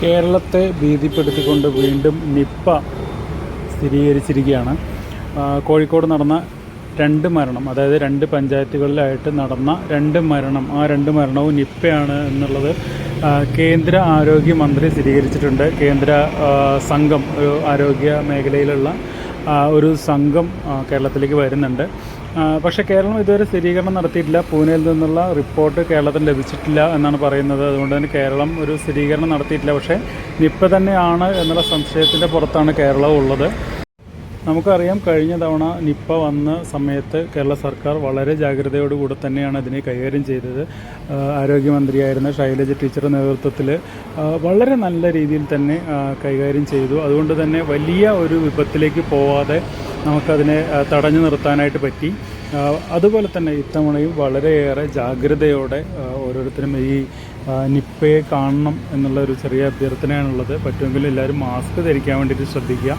കേരളത്തെ ഭീതിപ്പെടുത്തിക്കൊണ്ട് വീണ്ടും നിപ്പ സ്ഥിരീകരിച്ചിരിക്കുകയാണ്. കോഴിക്കോട് നടന്ന രണ്ട് മരണം അതായത് രണ്ട് പഞ്ചായത്തുകളിലായിട്ട് നടന്ന രണ്ട് മരണം ആ രണ്ട് മരണവും നിപ്പയാണ് എന്നുള്ളത് കേന്ദ്ര ആരോഗ്യമന്ത്രി സ്ഥിരീകരിച്ചിട്ടുണ്ട്. കേന്ദ്ര സംഘം ഒരു ആരോഗ്യ മേഖലയിലുള്ള ഒരു സംഘം കേരളത്തിലേക്ക് വരുന്നുണ്ട്. പക്ഷേ കേരളം ഇതുവരെ സ്ഥിരീകരണം നടത്തിയിട്ടില്ല. പൂനെയിൽ നിന്നുള്ള റിപ്പോർട്ട് കേരളത്തിന് ലഭിച്ചിട്ടില്ല എന്നാണ് പറയുന്നത്. അതുകൊണ്ട് തന്നെ കേരളം ഒരു സ്ഥിരീകരണം നടത്തിയിട്ടില്ല. പക്ഷേ നിപ്പ തന്നെയാണ് എന്നുള്ള സംശയത്തിന്റെ പുറത്താണ് കേരളം ഉള്ളത്. നമുക്കറിയാം കഴിഞ്ഞ തവണ നിപ്പ വന്ന സമയത്ത് കേരള സർക്കാർ വളരെ ജാഗ്രതയോടുകൂടെ തന്നെയാണ് അതിനെ കൈകാര്യം ചെയ്തത്. ആരോഗ്യമന്ത്രിയായിരുന്ന ശൈലജ ടീച്ചറുടെ നേതൃത്വത്തിൽ വളരെ നല്ല രീതിയിൽ തന്നെ കൈകാര്യം ചെയ്തു. അതുകൊണ്ട് തന്നെ വലിയ ഒരു വിപത്തിലേക്ക് പോവാതെ നമുക്കതിനെ തടഞ്ഞു നിർത്താനായിട്ട് പറ്റി. അതുപോലെ തന്നെ ഇത്തവണയും വളരെയേറെ ജാഗ്രതയോടെ ഓരോരുത്തരും ഈ നിപ്പയെ കാണണം എന്നുള്ള ഒരു ചെറിയ അഭ്യർത്ഥനയാണുള്ളത്. പറ്റുമെങ്കിൽ എല്ലാവരും മാസ്ക് ധരിക്കാൻ വേണ്ടിയിട്ട് ശ്രദ്ധിക്കുക.